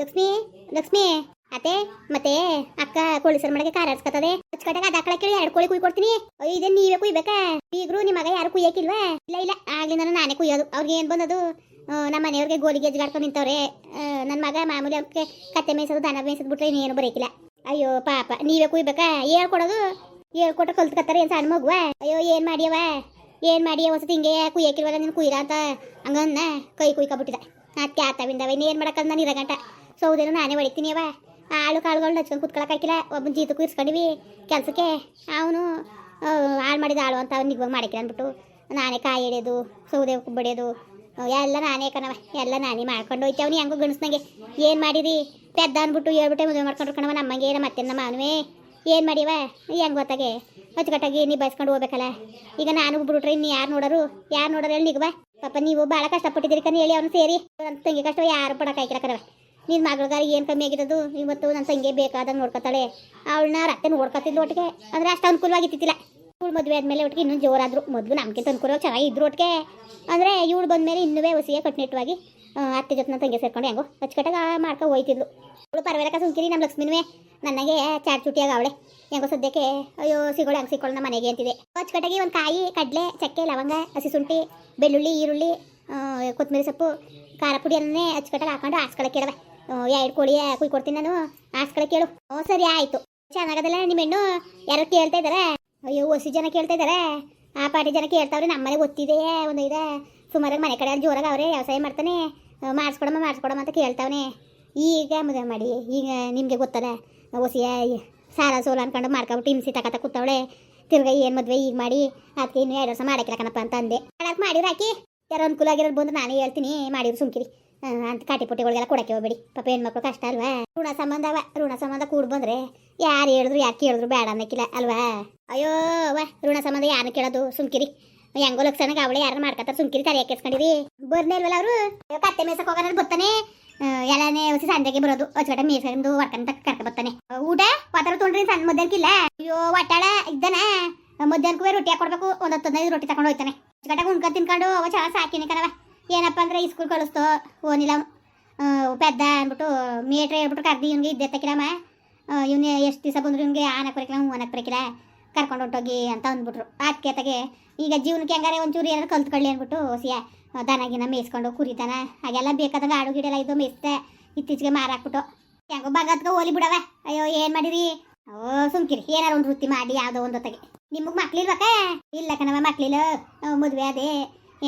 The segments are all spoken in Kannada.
ಲಕ್ಷ್ಮಿ ಲಕ್ಷ್ಮಿ, ಅತ್ತೆ, ಮತ್ತೆ ಅಕ್ಕ ಕೋಳಿ ಸರ್ ಮಾಡಕ್ಕೆ ಖಾರ ಹಚ್ಕತ್ತದೆ ಹಚ್ಕಟ್ಟಾಗ ಅದ ಹಾಕಳಕ್ಕೆ ಎರಡು ಕೋಳಿ ಕುಯ್ ಕೊಡ್ತೀನಿ. ಅಯ್ಯೋ ನೀವೇ ಕುಯ್ಬೇಕಾ? ಈಗ್ರು ನಿಮಗ ಮಗ ಯಾರು ಕುಯ್ಯಕಿಲ್ವಾ? ಇಲ್ಲ ಇಲ್ಲ ಆಗ್ಲಿಂದ ನಾನೇ ಕುಯ್ಯೋದು. ಅವ್ರಿಗೆ ಏನು ಬಂದದು ನಮ್ಮ ಮನೆಯವ್ರಿಗೆ ಗೋಲಿ ಗೆಜ್ಗಾಡ್ಕೊಂಡು ನಿಂತವ್ರೆ. ನನ್ನ ಮಗ ಮಾಮೂಲಿ ಅವ್ಕೆ ಕತ್ತೆ ಮೇಯಿಸೋದು, ದನ ಮೇಯಿಸೋದು ಬಿಟ್ರೆ ಇನ್ನೇನು ಬರೀಕಿಲ್ಲ. ಅಯ್ಯೋ, ಪಾಪ, ನೀವೇ ಕುಯ್ಬೇಕಾ? ಹೇಳ್ಕೊಡೋದು ಹೇಳ್ಕೊಟ್ರೆ ಕಲ್ತ್ಕತ್ತಾರೆ ಏನು ಸಣ್ಣ ಮಗುವ? ಅಯ್ಯೋ, ಏನ್ ಮಾಡ್ಯವ? ಏನ್ ಮಾಡಿ ಹೊಸದು ಹಿಂಗೆ ಕುಯ್ಯಕಿಲ್ವಲ್ಲ ನೀನು ಕುಯ್ರ ಅಂತ ಹಂಗನ್ನ ಕೈ ಕುಯ್ಕೊಬಿಟ್ಟಿದೆ ಅದಕ್ಕೆ ಆತವಿಂದವ ಇನ್ನೇನು ಮಾಡಕ್ಕಲ್ಲ ನಾನು ಇರಗಂಟ ಸೌದೇನು ನಾನೇ ಹೊಡಿತೀನಿ ಅವ. ಆಳು ಕಾಳುಗಳನ್ನ ಹಚ್ಕೊಂಡು ಕುತ್ಕೊಳಕ್ಕಾಗಿಲ್ಲ ಒಬ್ಬನ ಜೀತಕ್ಕೂ ಇರ್ಸ್ಕೊಂಡಿವಿ ಕೆಲಸಕ್ಕೆ. ಅವನು ಹಾಳು ಮಾಡಿದ ಆಳು ಅಂತ ಅವ್ನಿಗೆ ಮಾಡಿಕಿಲ್ಲ ಅಂದ್ಬಿಟ್ಟು, ನಾನೇ ಕಾಯಿ ಹಿಡಿಯೋದು ಸೌದೆ ಬಡಿಯೋದು ಎಲ್ಲ ನಾನೇ ಕಣವ ಎಲ್ಲ ನಾನೇ ಮಾಡ್ಕೊಂಡು ಹೋಯ್ತೆ. ಅವ್ನು ಹೆಂಗೋ ಗಣಸ್ನಂಗೆ ಏನು ಮಾಡಿರಿ ಪೆದ್ದ ಅಂದ್ಬಿಟ್ಟು ಹೇಳ್ಬಿಟ್ಟೆ, ಮದುವೆ ಮಾಡ್ಕೊಂಡು ಕಣವ ನಮ್ಮಂಗೆ ಮತ್ತೆ ನಮ್ಮ ಅವನುವೇ ಏನು ಮಾಡಿವ ಹೆಂಗೆ ಗೊತ್ತಾಗೆ? ಅಚ್ಚುಕಟ್ಟಾಗಿ ನಿಭಾಯಿಸ್ಕೊಂಡು ಹೋಗ್ಬೇಕಲ್ಲ. ಈಗ ನಾನು ಬಿಟ್ರೆ ಇನ್ನು ಯಾರು ನೋಡೋರು? ಯಾರು ನೋಡೋರು ಹೇಳಿ ನಿಗವ ಪಾಪ, ನೀವು ಭಾಳ ಕಷ್ಟಪಟ್ಟಿದ್ದೀರಿ ಕಣ, ಹೇಳಿ, ಅವನು ಸೇರಿ. ಅಂತ ತಂಗಿ ಕಷ್ಟ ಯಾರು ಪಡಕ್ಕಾಯ್ಕಿಲ್ಲ ಕಣವ ನಿನ್ನ ಮಗಳ್ಗಾರ ಏನು ಕಮ್ಮಿ ಆಗಿರೋದು ಇವತ್ತು ನನ್ನ ತಂಗಿ ಬೇಕಾದಂಗೆ ನೋಡ್ಕೊತಾಳೆ. ಅವಳನ್ನ ರಕ್ತ ನೋಡ್ಕೊತಿದ್ಲು ಒಟ್ಟಿಗೆ. ಅಂದ್ರೆ ಅಷ್ಟು ಅನುಕೂಲವಾಗಿತ್ತಿಲ್ಲ ಇವಳು ಮದುವೆ ಆದಮೇಲೆ ಒಟ್ಟಿಗೆ ಇನ್ನೂ ಜೋರಾದ್ರು ಮೊದಲು ನಮಗಿಂತ ಅನುಕೂಲವಾಗಿ ಚೆನ್ನಾಗಿ ಇದ್ರು ಒಟ್ಟಿಗೆ. ಅಂದರೆ ಇವಳು ಬಂದಮೇಲೆ ಇನ್ನೂ ಹೊಸಿಗೆ ಕಟ್ಟುನಿಟ್ಟವಾಗಿ ಅತ್ತೆ ಜೊತೆ ನನ್ನ ತಂಗಿ ಸೇರ್ಕೊಂಡು ಹೆಂಗೋ ಅಚ್ಚುಕಟ್ಟಾಗ ಮಾಡ್ಕೊ ಹೋಯ್ತಿದ್ಲು. ಅವಳು ಪರವಾಗಿಲ್ಲ ಸುಮ್ಕಿರಿ ನಮ್ಮ ಲಕ್ಷ್ಮಿನುವೆ. ನನಗೆ ಚಾಟ್ ಚುಟಿಯಾಗ ಅವಳೆ. ಹೆಂಗೋ ಸದ್ಯಕ್ಕೆ, ಅಯ್ಯೋ, ಸಿಗೋಳು, ಹಂಗೆ ನಮ್ಮ ಮನೆಗೆ ಅಂತಿದೆ. ಅಚ್ಚುಕಟ್ಟಾಗಿ ಒಂದು ಕಾಯಿ, ಕಡಲೆ, ಚಕ್ಕೆ, ಲವಂಗ, ಹಸಿ ಶುಂಠಿ ಬೆಳ್ಳುಳ್ಳಿ, ಈರುಳ್ಳಿ ಕೊತ್ತಂಬರಿ ಸೊಪ್ಪು, ಖಾರ ಪುಡಿಯನ್ನೇ ಅಚ್ಚುಕಟ್ಟಾಗಿ ಹಾಕೊಂಡು ಹಾಸ್ಕೊಳಕ್ಕೆ ಎರಡು ಕೋಳಿ ಕುಯ್ ಕೊಡ್ತೀನಿ ನಾನು. ಆಸ್ಕಡೆ ಕೇಳು. ಹ್ಞೂ, ಸರಿ, ಆಯಿತು. ಚೆನ್ನಾಗದಲ್ಲ, ನಿಮ್ಮ ಹೆಣ್ಣು? ಯಾರೋ ಕೇಳ್ತಾ ಇದ್ದಾರೆ ಅಯ್ಯೋ ಹೊಸಿ ಜನ ಕೇಳ್ತಾ ಇದ್ದಾರೆ ಆ ಪಾಟಿ ಜನ ಕೇಳ್ತಾವ್ರೆ, ನಮ್ಮನೆ ಗೊತ್ತಿದೆ ಒಂದು ಇದೆ. ಸುಮಾರಾಗಿ ಮನೆ ಕಡೆ ಜೋರಾಗಿ ಅವ್ರೆ, ವ್ಯವಸಾಯ ಮಾಡ್ತಾನೆ. ಮಾಡಿಸ್ಕೊಡಮ್ಮ ಮಾಡಿಸ್ಕೊಡಮ್ಮ ಅಂತ ಕೇಳ್ತಾವನೆ. ಈಗ ಮದುವೆ ಮಾಡಿ, ಈಗ ನಿಮಗೆ ಗೊತ್ತದ ಹೊಸಿಯ ಸಾಲ ಸೋಲ ಅನ್ಕೊಂಡು ಮಾಡ್ಕೊಬಿಟ್ಟು ಹಿಂಸಿ ತಕತ ಕೂತವಳೆ. ತಿರ್ಗಾ ಏನು ಮದುವೆ ಈಗ ಮಾಡಿ ಅದಕ್ಕೆ ಇನ್ನು ಎರಡು ವರ್ಷ ಕಣಪ್ಪ ಅಂತ ಅಂದೆ. ಮಾಡಕ್ಕೆ ಮಾಡಿರಾಕಿ ಯಾರೋ ಅನುಕೂಲ ಆಗಿರೋದು ಬಂದು ನಾನೇ ಹೇಳ್ತೀನಿ ಮಾಡಿರು ಸುಮ್ಕಿರಿ. ಅಂತ ಕಾಟಿ ಪುಟ್ಟಿಗಳಿಗೆಲ್ಲ ಕೊಡಕ್ಕೆ ಹೋಗ್ಬೇಡಿ. ಪಾಪ ಹೆಣ್ಮಕ್ಳು ಕಷ್ಟ ಅಲ್ವಾ? ಋಣ ಸಂಬಂಧ ಅವ, ಋಣ ಸಂಬಂಧ ಕೂಡ ಬಂದ್ರೆ ಯಾರು ಹೇಳಿದ್ರು ಯಾಕೆ ಕೇಳಿದ್ರು ಬೇಡ ಅನ್ನಕ್ಕಿಲ್ಲ ಅಲ್ವಾ? ಅಯ್ಯೋ ವಾ ಋಣ ಸಂಬಂಧ ಯಾರನ್ನ ಕೇಳೋದು? ಸುಮ್ಕಿರಿ. ಹೆಂಗೋ ಲಕ್ಷಣಗೆ ಅವಳೆ ಯಾರನ್ನ ಮಾಡ್ಕತ್ತಾರ ಸುಮ್ಕಿರಿ ತಲೆ ಕೆಸ್ಕೊಂಡಿರಿ ಬರ್ನೇ ಇಲ್ವಲ್ಲ ಅವರು? ಕತ್ತೆ ಮೇಸಕ್ಕೆ ಹೋಗೋಣ ಬರ್ತಾನೆ. ಎಲ್ಲಾನೇ ಹೊಸ ಸಂಜೆಗೆ ಬರೋದು. ಅಚ್ಚಗಟ ಮೇಸಂದು ಹೊಡ್ಕಂತ ಕರ್ಕ ಬರ್ತಾನೆ. ಊಟ, ಪಾತ್ರ ತೊಗೊಂಡ್ರಿ ಸಣ್ಣ ಮಧ್ಯಾಹ್ನಕ್ಕಿಲ್ಲ? ಅಯ್ಯೋ ಒಟ್ಟಾಳ ಇದ್ದಾನ? ಮಧ್ಯಾಹ್ನಕ್ಕೂ ರೊಟ್ಟಿ ಹಾಕೊಡ್ಬೇಕು. ಒಂದ್ ಹತ್ತೊಂದೈದು ರೊಟ್ಟಿ ತಗೊಂಡು ಹೋಯ್ತಾನೆ ಹೊಸಗಡೆ ಹುಣ್ಕ ತಿನ್ಕೊಂಡು ಅವ ಚಾಸ್ ಸಾಕಿನಿ ಕಣವ ಏನಪ್ಪ ಅಂದ್ರೆ ಈ ಸ್ಕೂಲ್ ಕಳಿಸ್ತೋ. ಓನಿಲ್ಲ ಪೆದ್ದ ಅಂದ್ಬಿಟ್ಟು ಮೀಟ್ರ್ ಹೇಳ್ಬಿಟ್ಟು ಕರ್ದಿ, ಇವ್ನಿಗೆ ಇದ್ದೆ ತಕ್ಕಿರಮ್ಮ ಇವ್ನ ಎಷ್ಟು ದಿವಸ ಬಂದ್ರು ಇವ್ನಿಗೆ ಆನಕ್ ಬರಕಿಲ್ಲ, ಹ್ಞೂ ಬರಕಿಲ್ಲ. ಕರ್ಕೊಂಡು ಹೊಂಟೋಗಿ ಅಂತ ಅಂದ್ಬಿಟ್ರು. ಅದಕ್ಕೆ ತಗೆ ಈಗ ಜೀವನಕ್ಕೆ ಹೆಂಗಾರೆ ಒಂಚೂರು ಏನಾದ್ರು ಕಲ್ತ್ಕೊಳ್ಳಿ ಅಂದ್ಬಿಟ್ಟು ಸಿಯ ದನಗಿನ ಮೇಯಿಸ್ಕೊಂಡು ಕುರಿತಾನ, ಹಾಗೆಲ್ಲ ಬೇಕಾದಾಗ ಆಡು ಗಿಡ ಇದು ಇದ್ದು ಮೇಯಿಸ್ತೆ ಇತ್ತೀಚೆಗೆ ಮಾರಾಕ್ಬಿಟ್ಟು ಹೆಂಗೋ ಬಗತ್ಗೆ ಹೋಲಿ ಬಿಡವ ಅಯ್ಯೋ, ಏನು ಮಾಡಿರಿ? ಓ, ಸುಮ್ಕಿರಿ. ಏನಾರು ಒಂದು ವೃತ್ತಿ ಮಾಡಿ, ಯಾವುದೋ ಒಂದೊತ್ತಗೆ ನಿಮಗ್ ನಿಮಗೆ ಮಕ್ಳಿರ್ಬೇಕ ಇಲ್ಲ ಕಣವ ಮಕ್ಳಿಲ್ಲ. ಮದುವೆ ಅದೇ.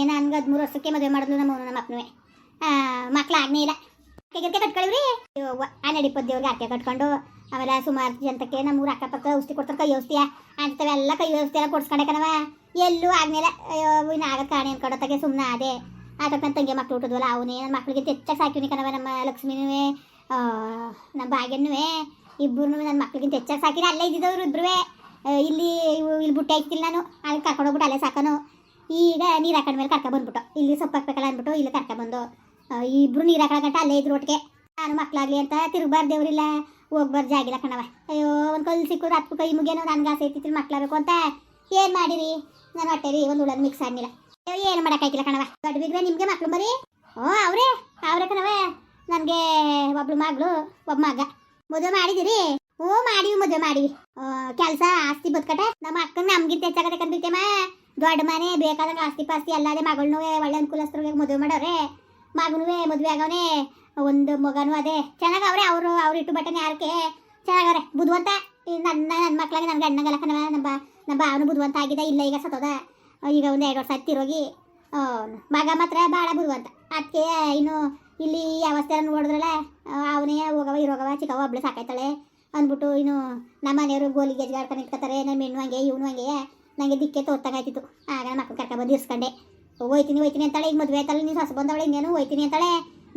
ಏನು ನನ್ಗೆ ಮೂರು ವರ್ಷಕ್ಕೆ ಮದುವೆ ಮಾಡಿದ್ಲು ನಮ್ಮ ನಮ್ಮ ಅಪ್ಪನೇ ಮಕ್ಳು ಆಗ್ನೇ ಇಲ್ಲ. ಗಿರ್ಕೆ ಕಟ್ಕೊಳಿವ್ರಿ? ಹನ್ನೆರಡು ಇಪ್ಪತ್ತು ದೇವ್ರಿಗೆ ಅಕ್ಕೆ ಕಟ್ಕೊಂಡು, ಆಮೇಲೆ ಸುಮಾರು ಜನತಕ್ಕೆ ನಮ್ಮ ಊರು ಅಕ್ಕಪಕ್ಕ ಔಷಧಿ ಕೊಡ್ತಾರೆ, ಕೈ ಔಷಧಿಯ ಅಂತವೆಲ್ಲ ಕೈ ಔಷಧಿ ಎಲ್ಲ ಕೊಡ್ಸ್ಕೊಂಡೆ ಕಣವ ಎಲ್ಲೂ ಆಗ್ನೇ ಅಯ್ಯೋ, ಇನ್ನು ಆಗದ ಕಾಣಿ ಅನ್ಕೊಡೋತಕ್ಕೆ ಸುಮ್ಮನೆ ಅದೇ ಆಟಕ್ಕೆ ನನ್ನ ತಂಗಿ ಮಕ್ಳು ಹುಟ್ಟಿದ್ವಲ್ಲ, ಅವನೇ ನನ್ನ ಮಕ್ಳಿಗೆ ಹೆಚ್ಚಾಗಿ ಸಾಕಿವ್ನಿ ಕಣವ ನಮ್ಮ ಲಕ್ಷ್ಮಿನೂ ನಮ್ಮ ಭಾಗ್ಯನೂ ಇಬ್ಬರು ನನ್ನ ಮಕ್ಳಿಗಿಂತ ಹೆಚ್ಚಾಗಿ ಸಾಕಿದ್ರೆ ಅಲ್ಲೇ ಇದ್ದಿದ್ದವ್ರು ಇಬ್ರು ಇಲ್ಲಿ ಇಲ್ಲಿ ಬುಟ್ಟಿ ಹಾಕ್ತಿಲ್ಲ ನಾನು, ಅಲ್ಲಿ ಕರ್ಕೊಂಡೋಗ್ಬಿಟ್ಟು ಅಲ್ಲೇ ಸಾಕನು. ಈಗ ನೀರು ಹಾಕೊಂಡ ಮೇಲೆ ಕರ್ಕ ಬಂದ್ಬಿಟ್ಟು. ಇಲ್ಲಿ ಸೊಪ್ಪು ಹಾಕ್ಬೇಕಲ್ಲ ಅಂದ್ಬಿಟ್ಟು ಇಲ್ಲಿ ಕರ್ಕ ಬಂದು ಇಬ್ರು ನೀರು ಹಾಕೊಳಗಂಟ ಅಲ್ಲೇ ಇದ್ರು ಒಟ್ಟಿಗೆ. ನಾನು ಮಕ್ಳಾಗ್ಲಿ ಅಂತ ತಿರುಗಬಾರ್ದು ದೇವ್ರಿಲ್ಲ. ಹೋಗ್ಬಾರ್ದು ಜಾಗಿಲ್ಲ ಕಣವ ಅಯ್ಯೋ, ಒಂದು ಕಲ್ಲು ಸಿಕ್ಕು ಹತ್ತು ಕೈ ಮುಗಿಯೋ ನನ್ಗೆ ಆಸೆ ಐತಿತ್ತು ಮಕ್ಕಳಾಗಬೇಕು ಅಂತ. ಏನು ಮಾಡಿರಿ? ನಾನು ಹೊಟ್ಟೆರಿ ಒಂದು ಉಳನ್ ಮಿಕ್ಸ್ ಆಗಿಲ್ಲ ಅಯ್ಯೋ, ಏನು ಮಾಡೋಕ್ಕಾಗಿಲ್ಲ ಕಣವ ದೊಡ್ಡ ಬಿದ್ವೆ ನಿಮಗೆ ಮಕ್ಕಳು ಬರೀ ಹ್ಞೂ, ಅವರೇ ಅವರೇ ಕಣವ ನನಗೆ ಒಬ್ಳು ಮಗಳು ಒಬ್ಬ ಮಗ. ಮದುವೆ ಮಾಡಿದಿರಿ? ಹ್ಞೂ, ಮಾಡಿವಿ, ಮದುವೆ ಮಾಡಿವಿ. ಕೆಲಸ ಆಸ್ತಿ ಬದುಕಟ ನಮ್ಮ ಅಕ್ಕನ ನಮ್ಗಿಂತ ಹೆಚ್ಚಾಗತ್ತೆ ಕಂದಿತ್ತೇಮ ದೊಡ್ಡ ಮನೆ, ಬೇಕಾದಾಗ ಆಸ್ತಿ ಪಾಸ್ತಿ ಅಲ್ಲದೆ ಮಗಳನ್ನೂ ಒಳ್ಳೆ ಅನುಕೂಲಸ್ಥರಿಗೆ ಮದುವೆ ಮಾಡವ್ರೆ. ಮಗನೂ ಮದುವೆ ಆಗವನೆ. ಒಂದು ಮಗನೂ ಅದೇ. ಚೆನ್ನಾಗವ್ರೆ ಅವರು, ಅವ್ರು ಇಟ್ಟು ಬಟ್ಟನೆ ಯಾರಕ್ಕೆ? ಚೆನ್ನಾಗವ್ರೆ. ಬುದ್ಧಿವಂತ ನನ್ನ ನನ್ನ ಮಕ್ಕಳಿಗೆ ನನ್ನ ಗಂಡಗಲ್ಲ ಕಣವ. ನಮ್ಮ ನಮ್ಮ ಅವನು ಬುದ್ಧಿವಂತ ಆಗಿದೆ. ಇಲ್ಲ ಈಗ ಸತ್ತೋದ. ಈಗ ಒಂದು ಎರಡು ವರ್ಷ ಹತ್ತಿರೋಗಿ ತಿರೋಗಿ. ಮಗ ಮಾತ್ರ ಭಾಳ ಬುದ್ಧಿವಂತ ಅದಕ್ಕೆ ಇನ್ನು ಇಲ್ಲಿ ಅವಸ್ಥೆ ನೋಡಿದ್ರಲ್ಲ ಅವನೇ ಹೋಗವ, ಇರೋಗವ, ಚಿಕ್ಕವ, ಒಬ್ಳು ಸಾಕಾಯ್ತಾಳೆ ಅಂದ್ಬಿಟ್ಟು ಇನ್ನು ನಮ್ಮ ಮನೆಯವರು ಗೋಲಿ ಗೆಜ್ಗಾಡ್ಕೊಂಡು ನಿಂತ್ಕೊತಾರೆ. ನಮ್ಮ ಹೆಣ್ಣು ಹಂಗೆ, ಇವನು ಹಂಗೆ. ನನಗೆ ದಿಕ್ಕೆ ತೋರ್ತಾಗಾಯ್ತಿತ್ತು. ಆಗ ಮಕ್ಕಳು ಕರ್ಕೊಬಂದು ಇರ್ಸ್ಕೊಂಡೆ. ಹೋಯ್ತೀನಿ ಹೋಯ್ತೀನಿ ಅಂತಾಳೆ. ಈಗ ಮದುವೆ ಆಯ್ತಲ್ಲ, ನೀನು ಹೊಸ ಬಂದವಳೆ, ಇನ್ನೇನು ಹೋಯ್ತೀನಿ ಅಂತಾಳೆ.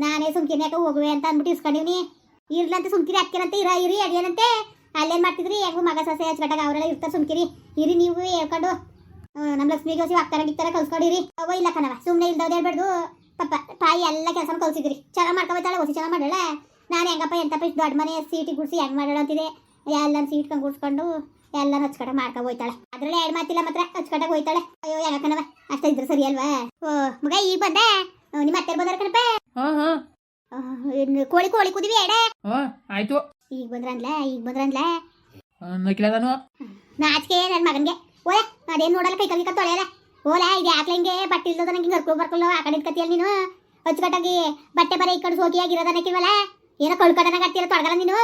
ನಾನೇ ಸುಮ್ಕಿನ ಯಾಕೆ ಹೋಗುವೆ ಅಂತ ಅಂದ್ಬಿಟ್ಟು ಇಸ್ಕೊಂಡಿವ್ನಿ ಇರ್ಲಂತ ಸುಮ್ಕಿರಿ ಅಕ್ಕರಂತೆ ಇರ, ಇರಿ, ಅಡಿಯನಂತೆ. ಅಲ್ಲೇನು ಮಾಡ್ತಿದ್ರಿ? ಹೆಂಗು ಮಗ ಸೊಸೆ ಹಚ್ಕಟ್ಟಾಗ ಅವರೆಲ್ಲ ಇರ್ತಾರೆ ಸುಮ್ಕಿರಿ. ಇರಿ ನೀವು, ಹೇಳ್ಕೊಂಡು. ನಮ್ಮ ಲಕ್ಷ್ಮಿಗೆ ಹೋಗಿ ಅಕ್ತರ ಗಿಕ್ತರ ಕಲ್ಸ್ಕೊಂಡಿರಿ ಅವ ಇಲ್ಲ ಕಣವ ಸುಮ್ಮನೆ ಇಲ್ದವ್ದು ಹೇಳ್ಬಾರ್ದು ಪಪ್ಪ ತಾಯಿ ಎಲ್ಲ ಕೆಲಸ ಕಲ್ಸಿದ್ರಿ. ಚೆನ್ನಾಗಿ ಮಾಡ್ಕೊಬತ್ತಾಳೆ ಹೊಸ ಚೆನ್ನಾಗಿ ಮಾಡಲ್ಲ ನಾನು ಹೆಂಗಪ್ಪ ಎಂತಪ್ಪ ದೊಡ್ಡ ಮನೆ, ಸೀಟಿ ಗುಡಿಸಿ ಹೆಂಗೆ ಮಾಡೋಣ ಅಂತಿದೆ ಎಲ್ಲ ಸೀಟ್ ಕಂಡು ಗುಡ್ಸ್ಕೊಂಡು ಎಲ್ಲ ಹಚ್ಕಟ ಮಾಡ್ಕೊ ಹೋಯ್ತಾಳೆ. ಅದ್ರಲ್ಲಿ ಎರಡು ಮಾತಿಲ್ಲ ಮಾತ್ರ ಹಚ್ಕಟಾಗ ಹೋಯ್ತಾಳೆ. ಅಯ್ಯೋ ಯಾಕನವ ಅಷ್ಟ ಇದ್ರೆ ಸರಿ ಅಲ್ವಾ? ಓ ಮಗ ಈಗ ಬಂದೆ? ನಿಮ್ಮ ಅತ್ತೆ ಬಂದಾರ ಕಣಪ್ಪ? ಕೋಳಿ ಕೋಳಿ ಕುದಿವಿ ಎಡೆ ಆಯ್ತು. ಈಗ ಬಂದ್ರನ್ಲ ಈಗ ಬಂದ್ರನ್ಲ ನಕ್ಕಿಲ್ಲ ನಾನು. ನಾಚಿಕೆ ನನ್ನ ಮಗನ್ಗೆ? ಓಲೆ ಅದೇನ್ ನೋಡಲ್ಲ ಕೈ ಕಲ್ಕ ತೊಳೆಯಲ್ಲ? ಓಲ ಇದು ಯಾಕೆ ಹಿಂಗೆ ಬಟ್ಟೆ ಇಲ್ದದ ನಂಗೆ ಹರ್ಕೊಂಡು ಬರ್ಕೊಳ್ಳೋ ಆ ಕಡೆ ಕತ್ತಿಯಲ್ಲ ನೀನು? ಅಚ್ಚುಕಟ್ಟಾಗಿ ಬಟ್ಟೆ ಬರೀ ಈ ಕಡೆ ಸೋಕಿಯಾಗಿರೋದ ಅನ್ನಕ್ಕಿಲ್ವಲ್ಲ ಏನೋ ಕಳ್ಕಡನ ಕತ್ತಿಯಲ್ಲ ತೊಡಗಲ್ಲ ನೀನು?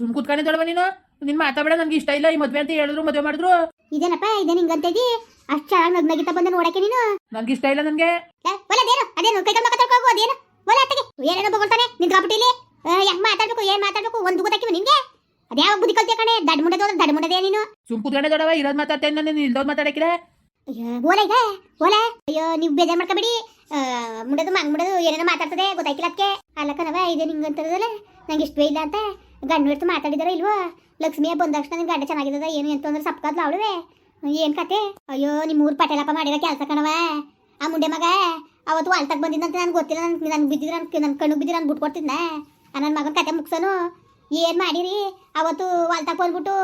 ಸುಮ್ ಕೂತ್ಕೊಂಡೆ ತೊಳವ ನೀನು. ನಿನ್ ಮಾತಾಡ ನನ್ಗೆ ಇಷ್ಟ ಇಲ್ಲ. ಈ ಮದ್ವೆ ಅಂತ ಹೇಳಿದ್ರು ಮದ್ವೆ ಮಾಡಿದ್ರು. ಇದೇನಪ್ಪ ಇದೇನು ಹಿಂಗಂತಿದ್ದಿ ಅಷ್ಟು ಚೆನ್ನಾಗಿ ನಗ್ನಗಿತ ಬಂದ ನೋಡಕ್ಕೆ ನೀನು. ನನ್ಗೆ ಇಷ್ಟ ಇಲ್ಲ ನನ್ಗೆ. ಏ, ಒಲೆ ಅದೇನು? ಕೈ ಕಲ್ಕ ಹೋಗು ಅದೇನು? ಒಲೆ ಅಟ್ಟಗೆ ಏನೇನೋ ಬಗೊಳ್ತಾನೆ ನಿಂತ್ಕೊಬಿಟ್ಟಿಲಿ ಹೆಂಗ್ ಮಾತಾಡ್ಬೇಕು ಏನ್ ಮಾತಾಡ್ಬೇಕು? ಒಂದು ಗೊತ್ತಾಕಿವ ನಿನ್ಗೆ? ಅದ್ಯಾವ ಬುದ್ಧಿ ಕಲ್ತಿಯ ಕಣೆ? ದಡ್ ಮುಂಡದ ದಡ್ ಮುಂಡದೆ ನೀನು. ಸುಮ್ ಕೂತ್ಕೊಂಡೆ ದೊಡವ ಇರೋದ್ ಮಾತಾಡ್ತೇನೆ ನಾನು ಇಲ್ದೋದ್ ಮಾತಾಡಕ್ಕಿಲ್ಲ ಓಲೆ ಇದೆ ಓಲೆ ಅಯ್ಯೋ ನೀವು ಬೇಜಾರ್ ಮಾಡ್ಕೊಬೇಡಿ. ಮುಂಡದು ಮಂಗ್ ಮುಂಡದು ಏನೇನೋ ಮಾತಾಡ್ತದೆ ಗೊತ್ತಾಯ್ಕಿಲ್ಲ ಅದಕ್ಕೆ ಅಲ್ಲ ಕಣವ ಇದೆ ನಿಂಗಂತದಲ್ಲ ನಂಗೆ ಇಷ್ಟವೇ ಇಲ್ಲ ಅಂತ. ಗಂಡು ಹಿಡ್ತು ಮಾತಾಡಿದಾರ ಇಲ್ವೋ? ಲಕ್ಷ್ಮಿಯ ಬಂದ ತಕ್ಷಣ ನಿನ್ ಗಂಡ ಚೆನ್ನಾಗಿದ್ದದ ಏನು ಎಂತ ಅಂದ್ರೆ ಸಪ್ಕಾದ್ಲ ಅವಳುವೆ ಏನು ಕತೆ? ಅಯ್ಯೋ ನಿಮ್ಮ ಊರ್ ಪಟೇಲಪ್ಪ ಮಾಡಿರೋ ಕೆಲಸ ಕಣವ ಆ ಮುಂಡೆ ಮಗ, ಅವತ್ತು ವಾಲ್ತಾಗ ಬಂದಿದ್ದಂತ ನನ್ಗೆ ಗೊತ್ತಿಲ್ಲ, ನನ್ಗೆ ನನ್ಗೆ ಬಿದ್ದಿದ್ರ ನನ್ ನನ್ನ ಕಣ್ಣು ಬಿದ್ದಿರ ನಾನು ಬಿಟ್ಕೊಡ್ತಿದ್ನ ನನ್ನ ಮಗನ ಕತೆ ಮುಗ್ಸನು? ಏನು ಮಾಡಿರಿ? ಅವತ್ತು ವಾಲ್ತಾಗ ಬಂದ್ಬಿಟ್ಟು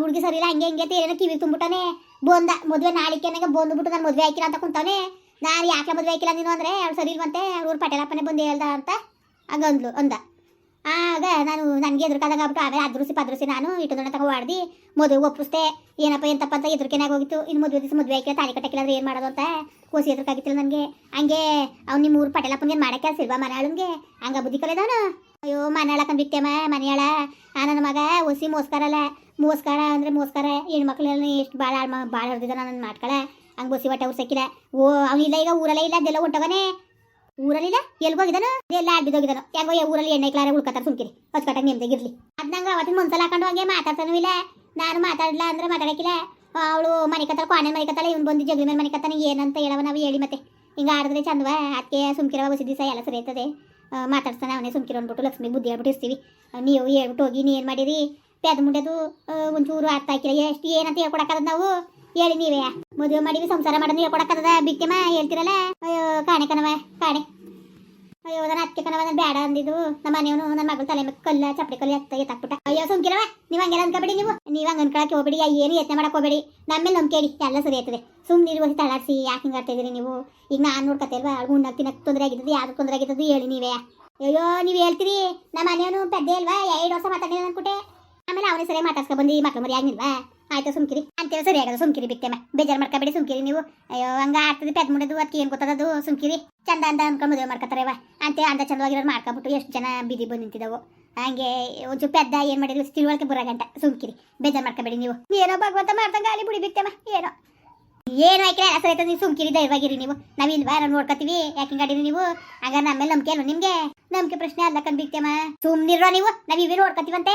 ಹುಡುಗಿ ಸರಿ ಇಲ್ಲ, ಹಂಗೆ ಹಿಂಗೆ ಏನೋ ಕಿವಿ ತುಂಬಿಟ್ಟಾನೆ ಬಂದ, ಮದುವೆ ನಾಳಿಕೆ ನನಗೆ ಬಂದ್ಬಿಟ್ಟು ನಾನು ಮದುವೆ ಹಾಕಿಲ್ಲ ಅಂತ ಕುಂತಾನೆ. ನಾನು ಯಾಕೆ ಮದುವೆ ಹಾಕಿಲ್ಲ ನೀನು ಅಂದರೆ, ಅವ್ಳು ಸರಿ ಇಲ್ವಂತೆ, ಅವ್ರ ಪಟೇಲಪ್ಪನೇ ಬಂದು ಹೇಳ್ದ ಅಂತ ಹಂಗಂದ್ಲು ಅಂದ. ಆಗ ನಾನು ನನಗೆ ಎದುರುಕಾದಾಗ ಆಗ್ಬಿಟ್ಟು ಆಮೇಲೆ ಅದ್ರಸಿ ಪದ್ರುಸಿ ನಾನು ಇಟ್ಟು ದೊಡ್ಡ ತಗೋ ಮಾಡ್ದು ಮದುವೆ ಒಪ್ಪಿಸ್ದೆ. ಏನಪ್ಪ, ಎಂತಪ್ಪ ಅಂತ ಎದುರ್ಕೆನಾಗ ಹೋಗಿತ್ತು. ಇನ್ನು ಮದುವೆ ದಿವಸ ಮದುವೆ ಆಯ್ಕೆ, ತಾಳಿ ಕಟ್ಟಕ್ಕಿಲ್ಲ ಅಂದ್ರೆ ಏನು ಮಾಡೋದು ಅಂತ ಕೂಸಿ ಎದುರುಕಾಗಿತ್ತಿಲ್ಲ ನನಗೆ. ಹಂಗೆ ಅವ್ನು ನಿಮ್ಮ ಊರು ಪಟೇಲಪ್ಪನಿಗೆ ಮಾಡಕ್ಕೆ ಕೆಲಸ ಇಲ್ವಾ ಹಂಗ ಬುದ್ಧಿ ಕಲೆದವನು? ಅಯ್ಯೋ, ಮನೆಯಾಳ ಕಂಬಿಕ್ತೇಮ ಮನೆಯಾಳ. ಆ, ನನ್ನ ಮಗ ಒಸಿ ಮೋಸ್ಕರಲ್ಲ ಮೋಸ್ಕಾರ ಅಂದ್ರೆ ಮೋಸ್ಕಾರ. ಹೆಣ್ಮಕ್ಳೆಲ್ಲ ಎಷ್ಟು ಭಾಳ ಭಾಳ ಹೊಡೆದಿದ್ದ ನನ್ನ ಮಾಡ್ಕೊಳ ಹಂಗೆ ಬಸಿ ಹೊಟ್ಟೆ ಉರ್ಸಕ್ಕಿಲ್ಲ. ಓ ಅವನಿಲ್ಲ ಈಗ ಊರಲ್ಲೇ ಇಲ್ಲ, ಅದೆಲ್ಲ ಹೊಂಟವನೇ ಊರಲ್ಲಿಲ್ಲ ಎಲ್ಲಿ ಹೋಗಿದನು ಎಲ್ಲ ಅಡ್ಬಿದೋಗಿದಾನು ಯಾಕೋ ಊರಲ್ಲಿ ಎಣ್ಣೆ ಕ್ಲಾರ ಉಳ್ಕತ್ತಾರ ಸುಮ್ಕಿರಿ. ಹೊಚ್ಕಟ್ಟಾಗ ನೆಮ್ಮದಿಗಿರ್ಲಿ ಅದ್ ನಂಗೆ ಅವತ್ತಿನ ಮನ್ಸಲ್ಲಿ ಹಾಕೊಂಡು ಹಂಗೆ ಮಾತಾಡ್ತಾನೂ ಇಲ್ಲ. ನಾನು ಮಾತಾಡ್ಲ ಅಂದ್ರೆ ಮಾತಾಡಕ್ಕಿಲ್ಲ. ಅವಳು ಮನೆ ಕತ್ತಾಳ ಕಾಣೆ ಮನೆ ಕತ್ತಾಳ ಇವ್ನು ಬಂದು ಜಗ್ಲಿ ಮೇಲೆ ಮನೆ ಕತ್ತಾನೆ ಏನಂತ ಹೇಳವ ನಾವು ಹೇಳಿ ಮತ್ತೆ. ಹಿಂಗೆ ಆಡಿದ್ರೆ ಚಂದವ? ಅದಕ್ಕೆ ಸುಮ್ಕಿರವ ಬಸಿ ದಿವಸ ಎಲ್ಲ ಸರಿ ಆ, ಮಾತಾಡ್ತಾನೆ ಅವನೇ ಸುಮ್ಕಿರೋ ಅಂದ್ಬಿಟ್ಟು ಲಕ್ಷ್ಮಿ ಬುದ್ಧಿ ಹೇಳ್ಬಿಟ್ಟಿರ್ತೀವಿ ನೀವು ಹೇಳ್ಬಿಟ್ಟು ಹೋಗಿ ನೀನು ಮಾಡಿರಿ? ಪೆದ್ ಮುಂಡೆದು ಒಂಚೂರು ಅರ್ಥ ಹಾಕಿಲ್ಲ. ಎಷ್ಟು ಏನಂತ ಹೇಳ್ಕೊಡಕ್ಕದ ನಾವು? ಹೇಳಿ ನೀವೇ. ಮದುವೆ ಮಾಡಿವಿ ಸಂಸಾರ ಮಾಡೋದು ಹೇಳ್ಕೊಡಕ್ಕದ ಬಿಕ್ಕಮ್ಮ ಹೇಳ್ತಿರಲ್ಲ? ಅಯ್ಯೋ, ಕಾಣೆ ಕಣವ ಕಾಣೆ. ಅಯ್ಯೋ, ನನ್ನ ಅತ್ತೆ ಕಣವ ನಾನು ಬೇಡ ಅಂದಿದ್ದು. ನಮ್ಮ ಮನೆಯವನು, ನನ್ನ ಮಗಳು ತಲೆ ಮೇಲೆ ಕಲ್ಲ ಚಪ್ಪಡಿ ಕಲ್ಲು ಎತ್ತ ಎತ್ತಾಕ್ಬಿಟ್ಟ ಅಯ್ಯೋ ಸುಮ್ಕಿರವ ನೀವು ಹಂಗೆಲ್ಲ ಅನ್ಕೋಬೇಡಿ ನೀವು. ನೀವು ಹಂಗೆ ಅನ್ಕೊಳಕ್ಕೆ ಹೋಗ್ಬೇಡಿ. ಏನು ಯತ್ನ ಮಾಡಕ್ಕೆ ಹೋಗ್ಬೇಡಿ. ನಮ್ಮ ಮೇಲೆ ನಂಬಿಕೆ ಇಡಿ ಎಲ್ಲ ಸರಿ ಆಯ್ತದೆ. ಸುಮ್ಮನೆ ಇರುವ ತಳಾಡಿಸಿ ಯಾಕೆ ಹಿಂಗೆ ನೀವು? ಈಗ ನಾನು ನೋಡ್ಕೊತೇಲ್ವಾ ಉಣ್ಣಕ್ಕೆ ತಿನ್ನಕ್ಕೆ ತೊಂದರೆ ಆಗಿದ್ದದು ಯಾವ್ದು ತೊಂದರೆ ಆಗಿದ್ದದು ಹೇಳಿ ನೀವೇ. ಅಯ್ಯೋ, ನೀವು ಹೇಳ್ತೀರಿ. ನಮ್ಮ ಮನೆಯವನು ಪೆದ್ದೆ ಅಲ್ವಾ? ಎರಡು ವರ್ಷ ಮಾತಾಡಿದ ಅನ್ಬಿಟ್ಟೆ ಆಮೇಲೆ ಅವನೇ ಸರಿ ಮಾತಾಡ್ಸ್ಕೊ ಬಂದು ಮಕ್ಕಳು ಮರಿ ಆಗಿಲ್ವಾ ಆಯ್ತು ಸುಮ್ಕಿರಿ? ಅಂತೇಳಿ ಸರಿ ಆಗಲ್ಲ ಸುಮ್ಕಿರಿ ಬಿಕ್ತೇಮ ಬೇಜಾರು ಮಾಡ್ಕೊಬೇಡಿ ಸುಮ್ಕಿರಿ ನೀವು. ಅಯ್ಯೋ, ಹಂಗ ಆಗ್ತದೆ ಪೆದ್ ಮುಡೋದು ಅದಕ್ಕೆ ಏನು ಗೊತ್ತದದು ಸುಮ್ಕಿರಿ. ಚಂದ ಅಂದ ಅನ್ಕೊಂಡು ಮದುವೆ ಮಾಡ್ಕೊತಾರೆವ ಅಂತ ಅಂದ ಚಂದವಾಗಿರೋರು ಮಾಡ್ಕೊಬಿಟ್ಟು ಎಷ್ಟು ಜನ ಬಿದಿ ಬಂದು ನಿಂತಿದ್ದವು ಹಂಗೆ ಒಂಚೂರು ಪೆದ್ದ ಏನು ಮಾಡಿದ್ರು ತಿಳುವಳಿಕೆ ಬರೋ ಗಂಟ. ಸುಮ್ಕಿರಿ. ಬೇಜಾರು ಮಾಡ್ಕೋಬೇಡಿ ನೀವು. ಏನೋ ಭಗವಂತ ಮಾಡ್ದಂಗೆ ಗಾಳಿ ಬಿಡಿ ಬಿಕ್ತೇಮ ಏನೋ. ಏನು ಆಯ್ಕೆ ಸರಿ, ಆಯ್ತು, ನೀವು ಸುಮ್ಕಿರಿ, ಧೈರ್ಯವಾಗಿರಿ ನೀವು. ನಾವಿಲ್ವಾ ನಾವು ನೋಡ್ಕೊತೀವಿ. ಯಾಕೆ ಗಾಡಿರಿ ನೀವು? ಆಗ ನಮ್ಮೇಲೆ ನಂಬಿಕೆ ಅಲ್ವಾ ನಿಮ್ಗೆ. ನಂಬಿಕೆ ಪ್ರಶ್ನೆ ಅಲ್ಲ ಕಂಡ್ಬಿಡ್ತೇಮ ಸುಮ್ಮನಿರೋ ನೀವು. ನಾವ್ ಇವೇ ನೋಡ್ಕೊತೀವಂತೆ.